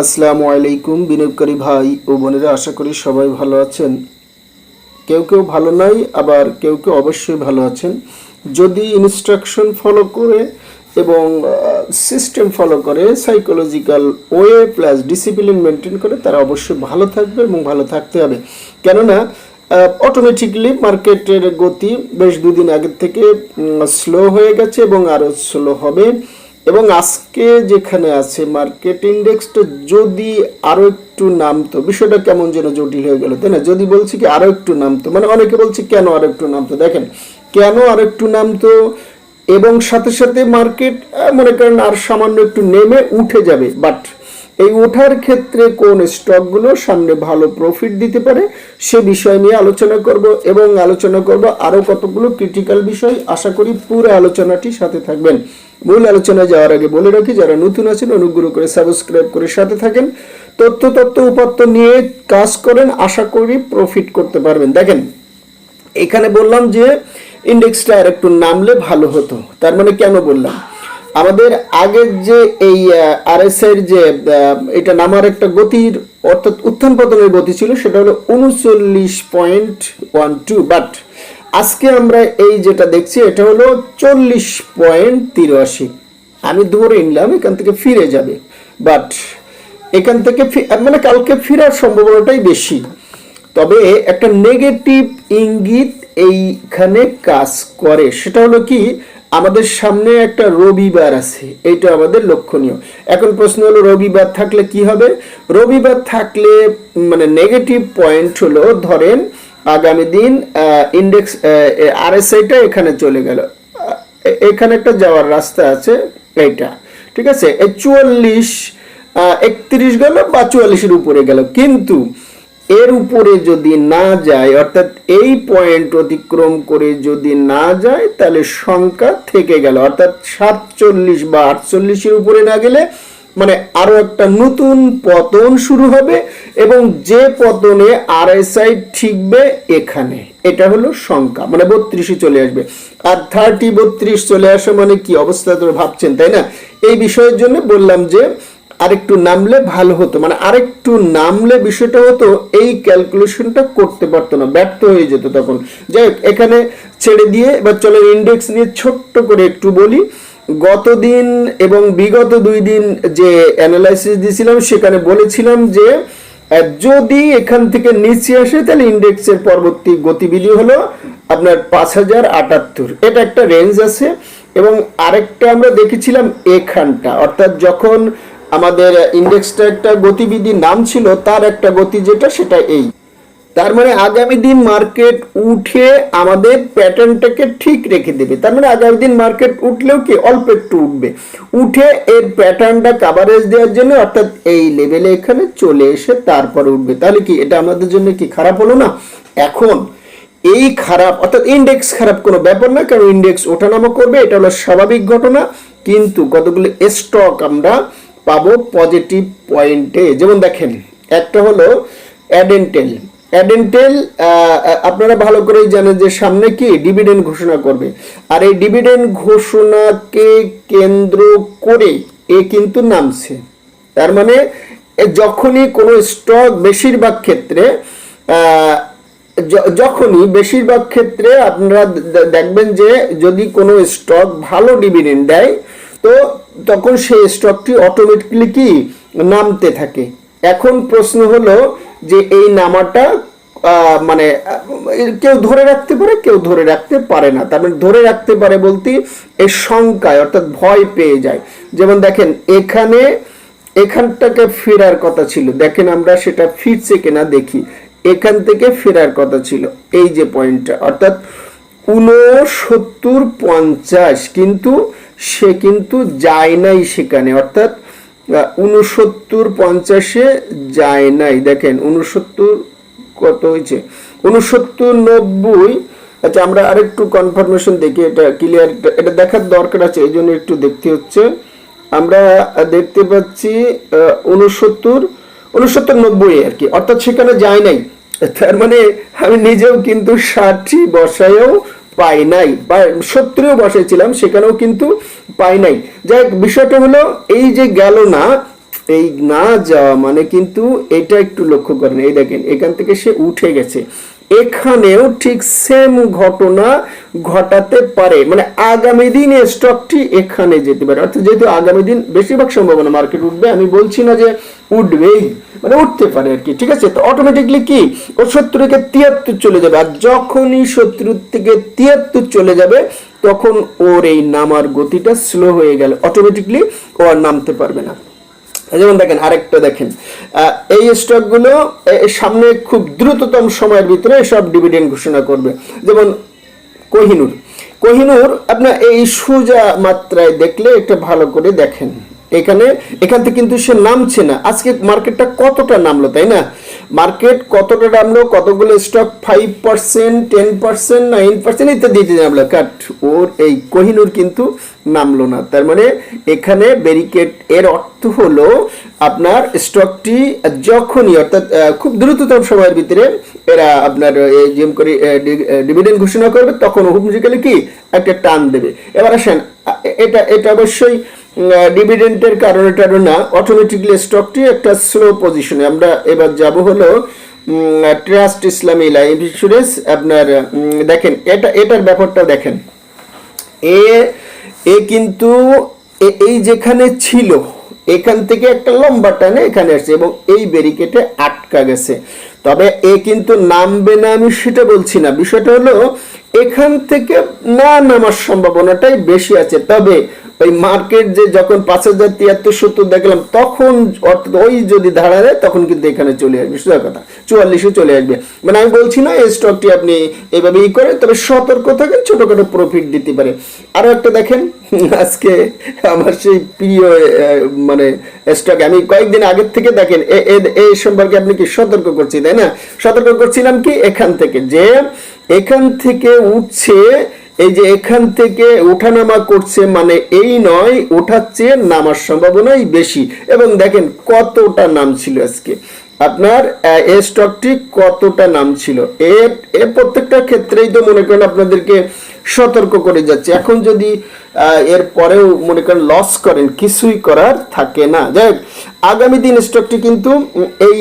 আসসালামু আলাইকুম বিনিয়োগকারী ভাই ও বোনেরা, আশা করি সবাই ভালো আছেন। কেউ কেউ ভালো নাই, আবার কেউ কেউ অবশ্যই ভালো আছেন। যদি ইনস্ট্রাকশন ফলো করে এবং সিস্টেম ফলো করে psychological way plus discipline maintain করে, তারা অবশ্যই ভালো থাকবে এবং ভালো থাকতে হবে। কেননা অটোমেটিকলি মার্কেটের গতি বেশ দুদিন আগের থেকে স্লো হয়ে গেছে এবং আরও স্লো হবে। এবং আজকে যেখানে আছে মার্কেট ইন্ডেক্সটা যদি আরও একটু নামতো, বিষয়টা কেমন যেন জটিল হয়ে গেল, তাই না? যদি বলছি কি আরও একটু নামতো মানে অনেকে বলছে কেন আরও একটু নামতো? দেখেন, কেন আর একটু নামতো? এবং সাথে সাথে মার্কেট মনে করেন আর সামান্য একটু নেমে উঠে যাবে বাট এই ওঠার ক্ষেত্রে কোন স্টকগুলো সামনে ভালো প্রফিট দিতে পারে, সে বিষয় নিয়ে আলোচনা করব এবং আলোচনা করব আরও কতগুলো ক্রিটিক্যাল বিষয়। আশা করি পুরো আলোচনাটি সাথে থাকবেন। মূল আলোচনায় যাওয়ার আগে বলে রাখি, যারা নতুন আছেন, অনুগ্রহ করে সাবস্ক্রাইব করে সাথে থাকেন। তথ্য তথ্য উপাত্ত নিয়ে কাজ করেন, আশা করি প্রফিট করতে পারবেন। দেখেন, এখানে বললাম যে ইন্ডেক্সটা আর একটু নামলে ভালো হতো। তার মানে কেন বললাম? আমাদের আগের যে এই আরএসআই যে এটা নামার একটা গতির অর্থাৎ উত্থান পতনের গতি ছিল, সেটা হলো উনচল্লিশ পয়েন্ট ওয়ান টু। বাট আজকে আমরা এই যেটা দেখছি, এটা হলো চল্লিশ পয়েন্ট তিরাশি। আমি ধরে নিলাম, এখান থেকে ফিরে যাবে। বাট এখান থেকে মানে কালকে ফেরার সম্ভাবনাটাই বেশি। তবে একটা নেগেটিভ ইঙ্গিত এইখানে কাজ করে। সেটা হলো কি আমাদের সামনে একটা রবিবার আছে এটা আমাদের লক্ষণীয়। এখন প্রশ্ন হলো রবিবার থাকলে কি হবে? রবিবার থাকলে মানে নেগেটিভ পয়েন্ট হলো, ধরেন আগামী দিন ইন্ডেক্স আরএসআইটা এখানে চলে গেল। এখানে একটা যাওয়ার রাস্তা আছে, এইটা। ঠিক আছে? চুয়াল্লিশ একত্রিশ গেল বা চুয়াল্লিশের উপরে গেল। কিন্তু এর উপরে যদি না যায়, অর্থাৎ এই পয়েন্ট অতিক্রম করে যদি না যায়, তাহলে সংখ্যা থেকে গেল। অর্থাৎ সাতচল্লিশ বা আটচল্লিশের উপরে না গেলে মানে আরও একটা নতুন পতন শুরু হবে এবং যে পতনে আরএসআই ঠিকবে এখানে। এটা হলো সংখ্যা মানে বত্রিশে চলে আসবে। আর থার্টি বত্রিশ চলে আসা মানে কি অবস্থা তোরা ভাবছেন, তাই না? এই বিষয়ের জন্য বললাম যে আরেকটু নামলে ভালো হতো। মানে আরেকটু নামলে বিষয়টা হতো, এই ক্যালকুলেশনটা করতে পারতো না, ব্যর্থ হয়ে যেত তখন। যাই এখানে ছেড়ে দিয়ে এবার চলো ইন্ডেক্স নিয়ে ছোট্ট করে একটু বলি। গতদিন এবং বিগত দুই দিন যে অ্যানালাইসিস দিয়েছিলাম, সেখানে বলেছিলাম যে যদি এখান থেকে নিচে আসে, তাহলে ইন্ডেক্সের পরবর্তী গতিবিধি হলো আপনার পাঁচ হাজার আটাত্তর। এটা একটা রেঞ্জ আছে এবং আরেকটা আমরা দেখেছিলাম এখানটা। অর্থাৎ যখন আমাদের ইন্ডেক্সটা একটা গতিবিধি নাম ছিল, তার একটা গতি যেটা সেটা এই। তার মানে আগামী দিন মার্কেট উঠে আমাদের প্যাটার্নটাকে ঠিক রেখে দেবে। তার মানে আগামী দিন মার্কেট উঠলেও কি অল্প একটু উঠবে। উঠে এর প্যাটার্নটা কাভারেজ দেওয়ার জন্য অর্থাৎ এই লেভেলে এখানে চলে এসে তারপরে উঠবে। তাহলে কি এটা আমাদের জন্য কি খারাপ হলো না? এখন এই খারাপ, অর্থাৎ ইন্ডেক্স খারাপ কোনো ব্যাপার না, কারণ ইন্ডেক্স ওঠানামা করবে, এটা হলো স্বাভাবিক ঘটনা। কিন্তু কতগুলো স্টক আমরা পাবো পজিটিভ পয়েন্টে যেমন দেখেন, একটা হলো অ্যাডেন্টেল অ্যাডেন্টেল আপনারা ভালো করেই জানেন যে সামনে কি ডিভিডেন্ড ঘোষণা করবে। আর এই ডিভিডেন্ড ঘোষণাকে কেন্দ্র করে এ কিন্তু নামছে। তার মানে যখনই কোনো স্টক বেশিরভাগ ক্ষেত্রে যখনই বেশিরভাগ ক্ষেত্রে আপনারা দেখবেন যে যদি কোনো স্টক ভালো ডিভিডেন্ড দেয় তো তখন সেই স্টকটি অটোমেটিকলি কি নামতে থাকে। এখন প্রশ্ন হলো যে এই নামাটা মানে কেউ ধরে রাখতে পারে, কেউ ধরে রাখতে পারে না। তার মানে ধরে রাখতে পারে বলতে এর শঙ্কায় অর্থাৎ ভয় পেয়ে যায়। যেমন দেখেন, এখানে, এখানটাকে ফেরার কথা ছিল। দেখেন আমরা সেটা ফিরছে কিনা দেখি। এখান থেকে ফেরার কথা ছিল। এই যে পয়েন্টটা অর্থাৎ উনসত্তর পঞ্চাশ। কিন্তু সে কিন্তু যায় নাই সেখানে। অর্থাৎ উনসত্তর পঞ্চাশে যায় নাই। দেখেন উনসত্তর কত হয়েছে? উনসত্তর নব্বই। আচ্ছা আমরা আরেকটু কনফার্মেশন দেখি, এটা ক্লিয়ার এটা দেখার দরকার আছে, এই জন্য একটু দেখতে হচ্ছে। আমরা দেখতে পাচ্ছি উনসত্তর উনসত্তর নব্বই আর কি। অর্থাৎ সেখানে যায় নাই। তার মানে আমি নিজেও কিন্তু ষাটটি বসায়ও পাই নাই। বা সত্তরেও বসেছিলাম সেখানেও কিন্তু পাই নাই। যাই বিষয়টা হলো, এই যে গেল না, এই না যাওয়া মানে কিন্তু এটা একটু লক্ষ্য করেন। এই দেখেন, এখান থেকে সে উঠে গেছে। এখানেও ঠিক সেম ঘটনা ঘটাতে পারে। মানে আগামী দিনে স্টকটি এখানে যেতে পারে। অর্থাৎ যেহেতু আগামী দিন বেশিরভাগ সম্ভাবনা মার্কেট উঠবে, আমি বলছি না যে উঠবেই মানে উঠতে পারে আর কি, ঠিক আছে? তো অটোমেটিকলি কি? ও সত্তর থেকে তিয়াত্তর চলে যাবে। আর যখনই সত্তর থেকে তিয়াত্তর চলে যাবে, তখন ওর এই নামার গতিটা স্লো হয়ে গেল। অটোমেটিকলি ও আর নামতে পারবে না। যেমন দেখেন, আরেকটা দেখেন। এই স্টকগুলো সামনে খুব দ্রুততম সময়ের ভিতরে সব ডিভিডেন্ড ঘোষণা করবে। যেমন কোহিনুর। কোহিনুর, আপনার এই সোজা মাত্রায় দেখলে একটা ভালো করে দেখেন। এখানে, এখান থেকে কিন্তু সে নামছে না। আজকে মার্কেটটা কতটা নামলো, তাই না? মার্কেট কতটা নামলো, কতগুলো stock five percent ten percent nine percent ইত্যাদি ইত্যাদি নামলো। কাট ওর এই কোহিনুর কিন্তু নামলো না। তার মানে এখানে ব্যারিকেড এর অর্থ হলো আপনার স্টকটি যখনই, অর্থাৎ খুব দ্রুততম সময়ের ভিতরে এরা আপনার জিম করে ডিভিডেন্ড ঘোষণা করবে, তখন হুমজিক্যালি কি? একটা টান দেবে। এবার আসেন এটা এটা অবশ্যই ডিভিডেন্টের কারণে না। অটোমেটিকলি স্টকটি একটা স্লো পজিশনে আমরা এবার যাব হলো ট্রাস্ট ইসলামী লাইফ ইন্স্যুরেন্স আপনার দেখেন, এটা, এটার ব্যাপারটা দেখেন। এ এ কিন্তু এই যেখানে ছিল, এখান থেকে একটা লম্বা টানে এখানে আসছে এবং এই ব্যারিকেটে আটকা গেছে। তবে এ কিন্তু নামবে না আমি সেটা বলছি না। বিষয়টা হলো এখান থেকে না নামার সম্ভাবনাটাই বেশি আছে। তবে ওই মার্কেট যে যখন পাঁচ হাজার তিয়াত্তর সত্তর দেখলাম, তখন অর্থাৎ ওই যদি ধারা দেয়, তখন কিন্তু এখানে চলে আসবে। সোজা কথা, চুয়াল্লিশে চলে আসবে। মানে আমি বলছি না, এই স্টকটি আপনি এইভাবে ই করেন, তবে সতর্ক থাকেন, ছোটখাটো প্রফিট দিতে পারে। আরও একটা দেখেন, আজকে আমার সেই প্রিয় মানে স্টক আমি কয়েকদিন আগের থেকে দেখেন এ- সম্পর্কে আপনি কি সতর্ক করছি, তাই না? সতর্ক করছিলাম কি? এখান থেকে যে এখান থেকে উঠছে এই যে এখান থেকে ওঠানামা করছে মানে এই নয় ওঠার চেয়ে নামার সম্ভাবনাই বেশি। এবং দেখেন কতটা নাম ছিল আজকে। আপনার এই স্টকটি কতটা নাম ছিল? এর এর প্রত্যেকটা ক্ষেত্রেই তো মনে করেন আপনাদেরকে সতর্ক করে যাচ্ছে। এখন যদি এর পরেও মনে করেন লস করেন কিছুই করার থাকে না। যাই হোক, আগামী দিন স্টকটি কিন্তু এই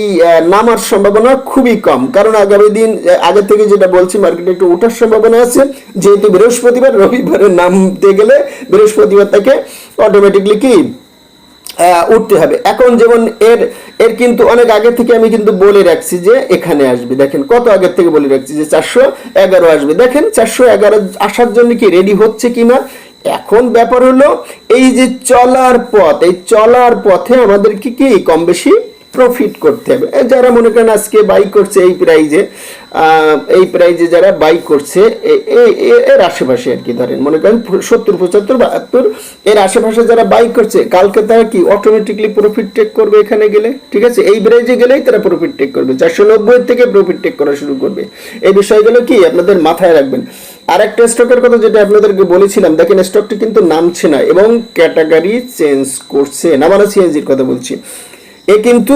নামার সম্ভাবনা খুবই কম। কারণ আগামী দিন আগে থেকে যেটা বলছি মার্কেটে একটু ওঠার সম্ভাবনা আছে। যেহেতু বৃহস্পতিবার, রবিবারে নামতে গেলে বৃহস্পতিবার থেকে অটোমেটিকলি কি উঠতে হবে। এখন যেমন এর এর কিন্তু অনেক আগে থেকে আমি কিন্তু বলে রাখছি যে এখানে আসবে। দেখেন, কত আগে থেকে বলে রাখছি যে চারশো এগারো আসবে। দেখেন, চারশো এগারো আসার জন্য কি রেডি হচ্ছে কিনা? এখন ব্যাপার হলো, এই যে চলার পথ, এই চলার পথে আমাদেরকে কি কম বেশি প্রফিট করতে হবে? যারা মনে করেন আজকে বাই করছে এই প্রাইজে এই প্রাইজে যারা বাই করছে এর আশেপাশে আর কি ধরেন, মনে করেন সত্তর, পঁচাত্তর, বাহাত্তর, এর আশেপাশে যারা বাই করছে, কালকে তারা কি অটোমেটিকলি প্রফিট টেক করবে এখানে গেলে? ঠিক আছে, এই প্রাইজে গেলেই তারা প্রফিট টেক করবে, চারশো নব্বই থেকে প্রফিট টেক করা শুরু করবে। এই বিষয়গুলো কি আপনাদের মাথায় রাখবেন? আর একটা স্টকের কথা যেটা আপনাদেরকে বলেছিলাম, দেখেন স্টকটি কিন্তু নামছে না এবং ক্যাটাগরি চেঞ্জ করছে নামানো সিএনজির কথা বলছি। এ কিন্তু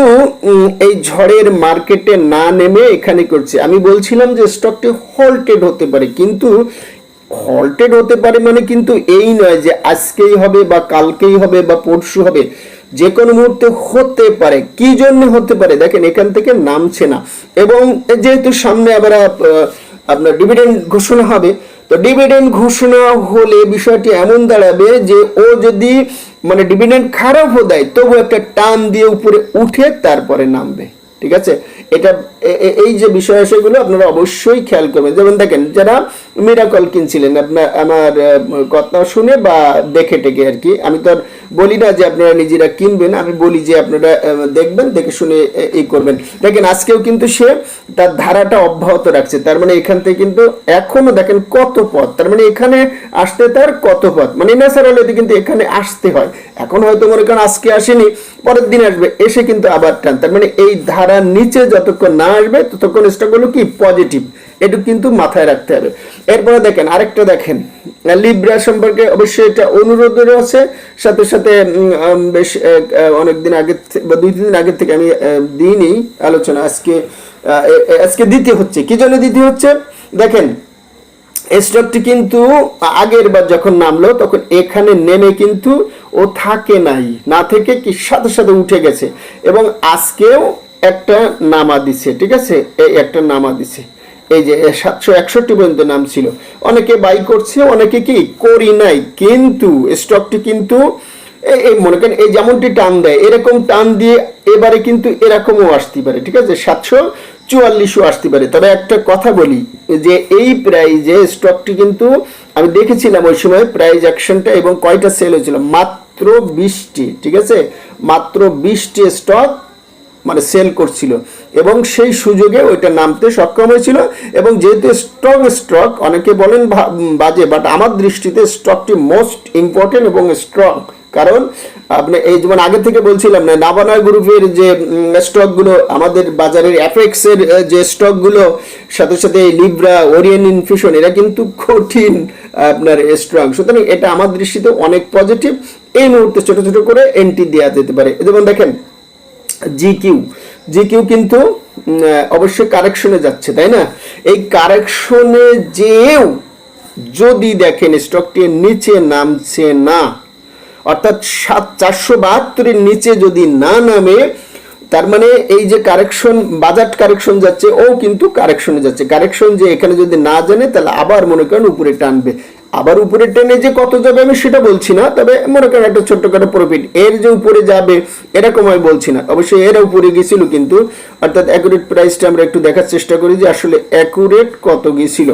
এই ঝড়ের মার্কেটে না নেমে এখানে করছে। আমি বলছিলাম যে স্টকটি হল্টেড হতে পারে, কিন্তু হল্টেড হতে পারে মানে কিন্তু এই নয় যে আজকেই হবে বা কালকেই হবে বা পরশু হবে, যে কোনো মুহূর্তে হতে পারে। কি জন্য হতে পারে? দেখেন এখান থেকে নামছে না। এবং যেহেতু সামনে আবার আপনার ডিভিডেন্ড ঘোষণা হবে। তো ডিভিডেন্ড ঘোষণা হলে বিষয়টি এমন দাঁড়াবে যে ও যদি মানে ডিভিডেন্ড খারাপও দেয় তবু একটা টান দিয়ে উপরে উঠে তারপরে নামবে। ঠিক আছে? এটা এই যে বিষয় সেগুলো আপনারা অবশ্যই খেয়াল করবেন। যেমন দেখেন, যারা মিরাকল কিনছিলেন আপনার আমার কথা শুনে বা দেখে টেকে আর কি। আমি তো বলি না যে আপনারা নিজেরা কিনবেন, আমি বলি যে আপনারা দেখবেন, দেখে শুনে এই করবেন। দেখেন, আজকেও কিন্তু সে তার ধারাটা অব্যাহত রাখছে। তার মানে এখান থেকে কিন্তু এখনও দেখেন কত পথ। তার মানে এখানে আসতে তার কত পথ? মানে ন্যাচারালি কিন্তু এখানে আসতে হয়। এখন হয়তো মনে করেন আজকে আসেনি, পরের দিন আসবে, এসে কিন্তু আবার টান। তার মানে এই ধারার নিচে যতক্ষণ না আসবে, ততক্ষণ স্টকগুলো কি? পজিটিভ এটুকু কিন্তু মাথায় রাখতে হবে। এরপরে দেখেন, আরেকটা দেখেন। লিব্রা সম্পর্কে অবশ্যই এটা অনুরোধের আছে সাথে সাথে বেশ অনেক দিন আগে বা দুই, তিন দিন আগে থেকে আমি দিইনি আলোচনা। আজকে আজকে দিতে হচ্ছে। কি জন্য দিতে হচ্ছে? দেখেন স্টকটি কিন্তু আগের বার যখন নামলো, তখন এখানে নেমে কিন্তু ও থাকে নাই। না থেকে কি সাথে সাথে উঠে গেছে। এবং আজকেও একটা নামা দিছে, ঠিক আছে? এই একটা নামা দিছে। এই যে সাতশো একষট্টি পর্যন্ত নাম ছিল। অনেকে বাই করছে, অনেকে কি করি নাই, কিন্তু স্টকটি কিন্তু এই মনে করেন, এই যেমনটি টান দেয়, এরকম টান দিয়ে এবারে কিন্তু এরকমও আসতে পারে, ঠিক আছে? সাতশো চুয়াল্লিশও আসতে পারে। তবে একটা কথা বলি, যে এই প্রাইজে স্টকটি কিন্তু আমি দেখেছিলাম ওই সময় প্রাইজ অ্যাকশনটা এবং কয়টা সেল হয়েছিল? মাত্র বিশটি, ঠিক আছে? মাত্র বিশটি স্টক মানে সেল করছিল। এবং সেই সুযোগে ওইটা নামতে সক্ষম হয়েছিল। এবং যেহেতু স্ট্রং স্টক অনেকে বলেন বাজে বাট আমার দৃষ্টিতে স্টকটি মোস্ট ইম্পর্টেন্ট এবং স্ট্রং কারণ আপনি এই যেমন আগে থেকে বলছিলাম না নাবানা গ্রুপের যে স্টকগুলো আমাদের বাজারের অ্যাপেক্সের আহ, যে স্টকগুলো সাথে সাথে লিব্রা ওরিয়েন ইনফিউশন এরা কিন্তু কঠিন আপনার স্ট্রং সুতরাং এটা আমার দৃষ্টিতে অনেক পজিটিভ এই মুহূর্তে ছোট ছোট করে এন্ট্রি দেওয়া যেতে পারে। যেমন দেখেন জিকিউ জিকিউ কিন্তু অবশ্যই কারেকশনে যাচ্ছে, তাই না? এই কারেকশনে যেও যদি দেখেন স্টকটি নিচে নামছে না, অর্থাৎ সাত চারশো বাহাত্তরের নিচে যদি না নামে, তার মানে এই যে কারেকশন বাজার কারেকশন যাচ্ছে, ও কিন্তু কারেকশনে যাচ্ছে। কারেকশন যে এখানে যদি না জানে, তাহলে আবার মনে করেন উপরে টানবে। আবার উপরে টেনে যে কত যাবে আমি সেটা বলছি না, তবে মনে করেন একটা ছোট্টখাটো প্রফিট এর যে উপরে যাবে, এরকম আমি বলছি না। অবশ্যই এর উপরে গেছিল কিন্তু, অর্থাৎ অ্যাকুরেট প্রাইসটা আমরা একটু দেখার চেষ্টা করি যে আসলে অ্যাকুরেট কত গেছিল।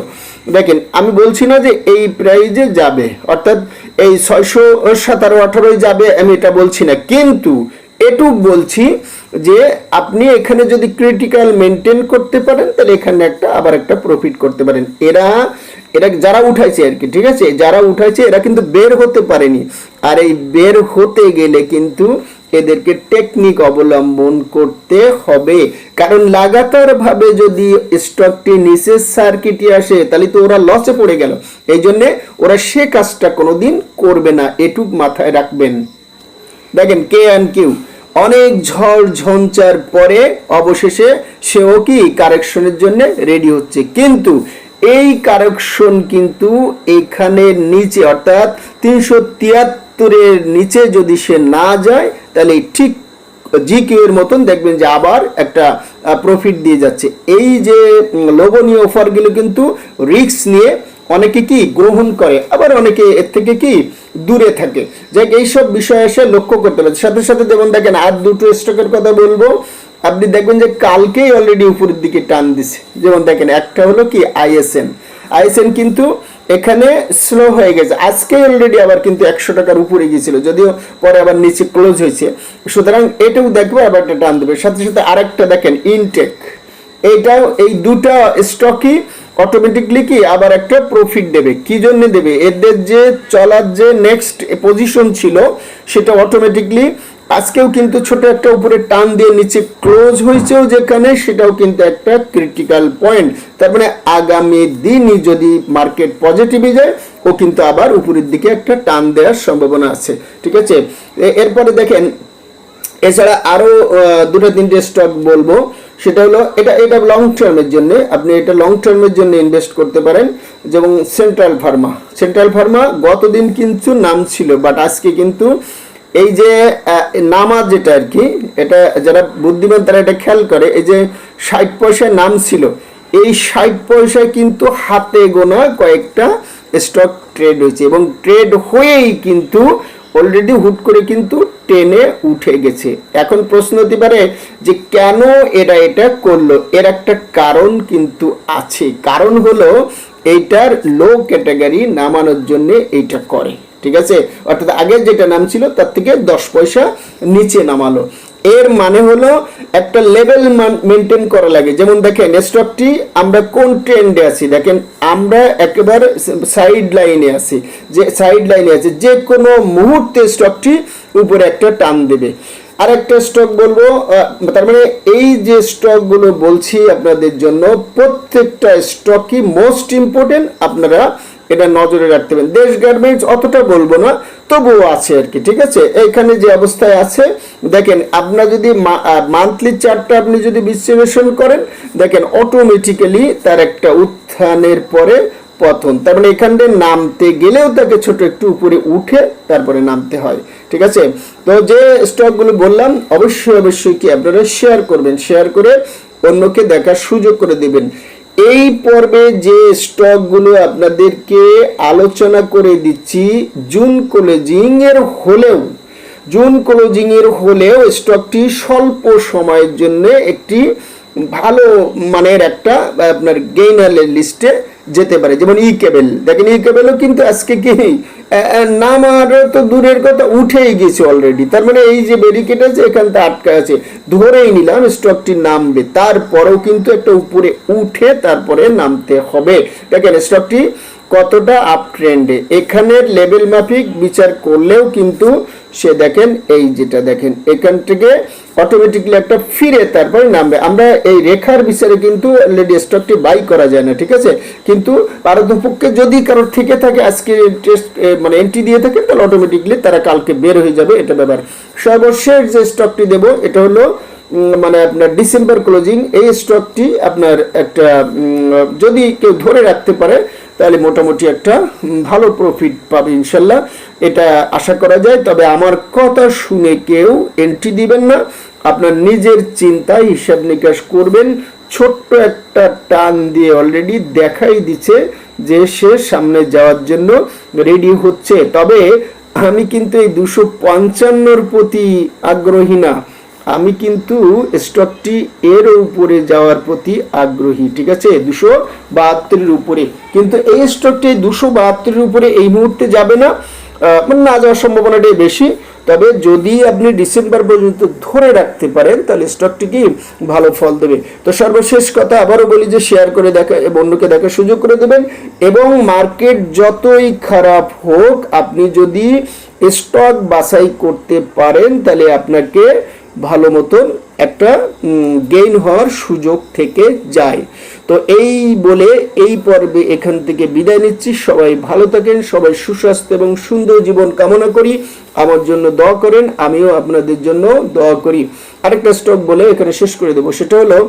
দেখেন, আমি বলছি না যে এই প্রাইজে যাবে, অর্থাৎ এই ছয়শো সতেরো আঠারোয় যাবে, আমি এটা বলছি না। কিন্তু, এটুক বলছি যে আপনি এখানে যদি ক্রিটিক্যাল মেনটেন করতে পারেন, তাহলে এখানে একটা আবার একটা প্রফিট করতে পারেন। এরা এরা যারা উঠাইছে আর কি, ঠিক আছে? যারা উঠাইছে, এরা কিন্তু বের হতে পারেনি। আর এই বের হতে গেলে কিন্তু এদেরকে টেকনিক অবলম্বন করতে হবে। কারণ লাগাতার ভাবে যদি স্টকটি নিচের সার্কিটে আসে, তাহলে তো ওরা লসে পড়ে গেল। এই জন্যে ওরা সে কাজটা কোনোদিন করবে না। এটুক মাথায় রাখবেন। দেখেন কে অ্যান্ড কিউ অনেক ঝড় ঝঞ্চার পরে অবশেষে সেও কি কারেকশনের জন্য রেডি হচ্ছে। কিন্তু এই কারেকশন কিন্তু এখানে নিচে, অর্থাৎ তিনশো তিয়াত্তরের নিচে যদি সে না যায়, তাহলে ঠিক জি এর মতন দেখবেন যে আবার একটা প্রফিট দিয়ে যাচ্ছে। এই যে লোভনীয় অফারগুলো কিন্তু রিস্ক নিয়ে অনেকে কি গ্রহণ করে আবার অনেকে এর থেকে কি দূরে থাকে। যাই হোক, এইসব বিষয় এসে লক্ষ্য করতে হবে। সাথে সাথে যেমন দেখেন আর দুটো স্টকের কথা বলব। আপনি দেখবেন যে কালকেই অলরেডি উপরের দিকে টান দিছে। যেমন দেখেন একটা হলো কি আইএসএন আইএসএন কিন্তু এখানে স্লো হয়ে গেছে। আজকে অলরেডি আবার কিন্তু একশো টাকার উপরে গিয়েছিল। যদিও পরে আবার নিচে ক্লোজ হয়েছে। সুতরাং এটাও দেখবে আবার একটা টান দেবে। সাথে সাথে আরেকটা দেখেন ইনটেক এইটাও এই দুটা স্টকই অটোমেটিকলি কি আবার একটা প্রফিট দেবে? কি জন্য দেবে? এদের যে চলার যে নেক্সট পজিশন ছিল সেটা অটোমেটিকলি আজকেও কিন্তু ছোট একটা উপরে টান দিয়ে নিচে ক্লোজ হয়েছেও যেখানে সেটাও কিন্তু একটা ক্রিটিক্যাল পয়েন্ট তার মানে আগামী দিনই যদি মার্কেট পজিটিভে যায় ও কিন্তু আবার উপরের দিকে একটা টান দেওয়ার সম্ভাবনা আছে। ঠিক আছে? এরপরে দেখেন এছাড়া আরও আহ, দুটো তিনটে স্টক বলব। সেটা হলো, এটা এটা লং টার্মের জন্য, আপনি এটা লং টার্মের জন্য ইনভেস্ট করতে পারেন। যেমন সেন্ট্রাল ফার্মা সেন্ট্রাল ফার্মা গতদিন কিন্তু নাম ছিল বাট আজকে কিন্তু এই যে নামা যেটা আর কি এটা যারা বুদ্ধিমান তারা এটা খেয়াল করে, এই যে ষাট পয়সায় নাম ছিল, এই ষাট পয়সায় কিন্তু হাতে গোনা কয়েকটা স্টক ট্রেড হয়েছে এবং ট্রেড হয়েই কিন্তু অলরেডি হুট করে কিন্তু টেনে উঠে গেছে। এখন প্রশ্ন হতে পারে যে কেন এরা এটা করল? এর একটা কারণ কিন্তু আছে। কারণ হলো এইটার লো ক্যাটাগরি নামানোর জন্য এইটা করে। ঠিক আছে? অর্থাৎ আগে যেটা নাম ছিল, তার থেকে দশ পয়সা নিচে নামালো। এর মানে হলো একটা লেভেল মেনটেন করা লাগে। যেমন দেখেন স্টকটি আমরা কোন ট্রেন্ডে আছি? দেখেন, আমরা একেবারে সাইড লাইনে আছি। যে সাইড লাইনে আছে, যে কোনো মুহূর্তে স্টকটি উপরে একটা টান দেবে। আর একটা স্টক বলব তার মানে এই যে স্টকগুলো বলছি আপনাদের জন্য, প্রত্যেকটা স্টকই মোস্ট ইম্পর্টেন্ট আপনারা এটা নজরে রাখতে হবে। দেশ গার্মেন্টস অতটা বলব না, তবুও আছে আর কি, ঠিক আছে? এইখানে যে অবস্থায় আছে, দেখেন আপনার যদি মান্থলি চার্টটা আপনি যদি বিশ্লেষণ করেন, দেখেন অটোমেটিক্যালি তার একটা উত্থানের পরে পতন। তার মানে এখান থেকে নামতে গেলেও তাকে ছোট একটু উপরে উঠে তারপরে নামতে হয়, ঠিক আছে? তো যে স্টকগুলো বললাম, অবশ্যই অবশ্যই কি আপনারা শেয়ার করবেন। শেয়ার করে অন্যকে দেখার সুযোগ করে দেবেন। এই পর্বে যে স্টকগুলো আপনাদেরকে আলোচনা করে দিচ্ছি, জুন কলেজিং এর হলেও, জুন ক্লোজিং এর হলেও স্টকটি স্বল্প সময়ের জন্য একটি ভালো মানের একটা, আপনার গেইনারের লিস্টে যেতে পারে। যেমন ই কেবেল। দেখেন ই কেবলও কিন্তু আজকে কি? নাম আর তো দূরের কথা, উঠেই গেছে অলরেডি তার মানে এই যে ব্যারিকেড আছে, এখান থেকে আটকা আছে। ধরেই নিলাম স্টকটি নামবে তারপরেও কিন্তু একটা উপরে উঠে তারপরে নামতে হবে। দেখেন স্টকটি কতটা আপ ট্রেন্ডে এখানের লেভেল মাফিক বিচার করলেও কিন্তু সে দেখেন, এই যেটা দেখেন, এখান থেকে অটোমেটিকলি একটা ফিরে তারপরে নামবে। আমরা এই রেখার বিচারে কিন্তু লেডি স্টকটি বাই করা যায় না, ঠিক আছে? কিন্তু পারতপক্ষে যদি কারোর থেকে থাকে, আজকে টেস্ট মানে এন্ট্রি দিয়ে থাকে, তাহলে অটোমেটিকলি তারা কালকে বের হয়ে যাবে, এটা ব্যাপার। সর্বশেষ যে স্টকটি দেব, এটা হলো মানে আপনার ডিসেম্বর ক্লোজিং এই স্টকটি আপনার একটা যদি কেউ ধরে রাখতে পারে, তাহলে মোটামুটি একটা ভালো প্রফিট পাবে ইনশাল্লাহ। এটা আশা করা যায়, তবে আমার কথা শুনে কেউ এন্ট্রি দিবেন না। আপনার নিজের চিন্তায় হিসাব নিকাশ করবেন। ছোট্ট একটা টান দিয়ে অলরেডি দেখাই দিচ্ছে যে সে সামনে যাওয়ার জন্য রেডি হচ্ছে। তবে আমি কিন্তু এই দুশো পঞ্চান্নর প্রতি আগ্রহী না। আমি কিন্তু স্টকটি এর উপরে যাওয়ার প্রতি আগ্রহী, ঠিক আছে? দুশো বাহাত্তরের উপরে। কিন্তু এই স্টকটি দুশো বাহাত্তরের উপরে এই মুহূর্তে যাবে না। মানে না যাওয়ার সম্ভাবনাটাই বেশি। তবে যদি আপনি ডিসেম্বর পর্যন্ত ধরে রাখতে পারেন, তাহলে স্টকটি কি ভালো ফল দেবে। তো সর্বশেষ কথা আবারও বলি যে শেয়ার করে দেখা অন্যকে দেখার সুযোগ করে দেবেন। এবং মার্কেট যতই খারাপ হোক, আপনি যদি স্টক বাছাই করতে পারেন, তাহলে আপনাকে ভালো মতন একটা গেইন হওয়ার সুযোগ থেকে যায়। তো এই বলে এই পর্বে এখান থেকে বিদায় নিচ্ছি। সবাই ভালো থাকেন, সবাই সুস্বাস্থ্য এবং সুন্দর জীবন কামনা করি। আমার জন্য দোয়া করেন, আমিও আপনাদের জন্য দোয়া করি। আরেকটা স্টক বলে এখানে শেষ করে দেবো, সেটা হলো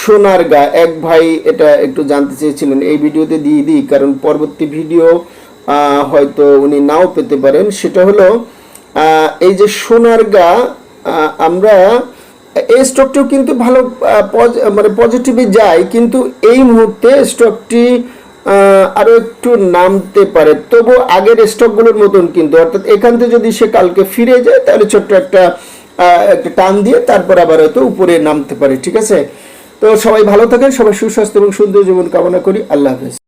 সোনার গা এক ভাই এটা একটু জানতে চেয়েছিলেন, এই ভিডিওতে দিয়ে দিই, কারণ পরবর্তী ভিডিও হয়তো উনি নাও পেতে পারেন। সেটা হলো এই যে সোনার গা আমরা এই স্টকটিও কিন্তু ভালো মানে পজিটিভে যায় কিন্তু এই মুহূর্তে স্টকটি আহ, আরও একটু নামতে পারে। তবু আগের স্টকগুলোর মতন কিন্তু অর্থাৎ এখান থেকে যদি সে কালকে ফিরে যায় তাহলে ছোট্ট একটা একটা টান দিয়ে তারপর আবার হয়তো উপরে নামতে পারে ঠিক আছে? তো সবাই ভালো থাকেন সবাই সুস্বাস্থ্য এবং সুন্দর জীবন কামনা করি আল্লাহ হাফেজ।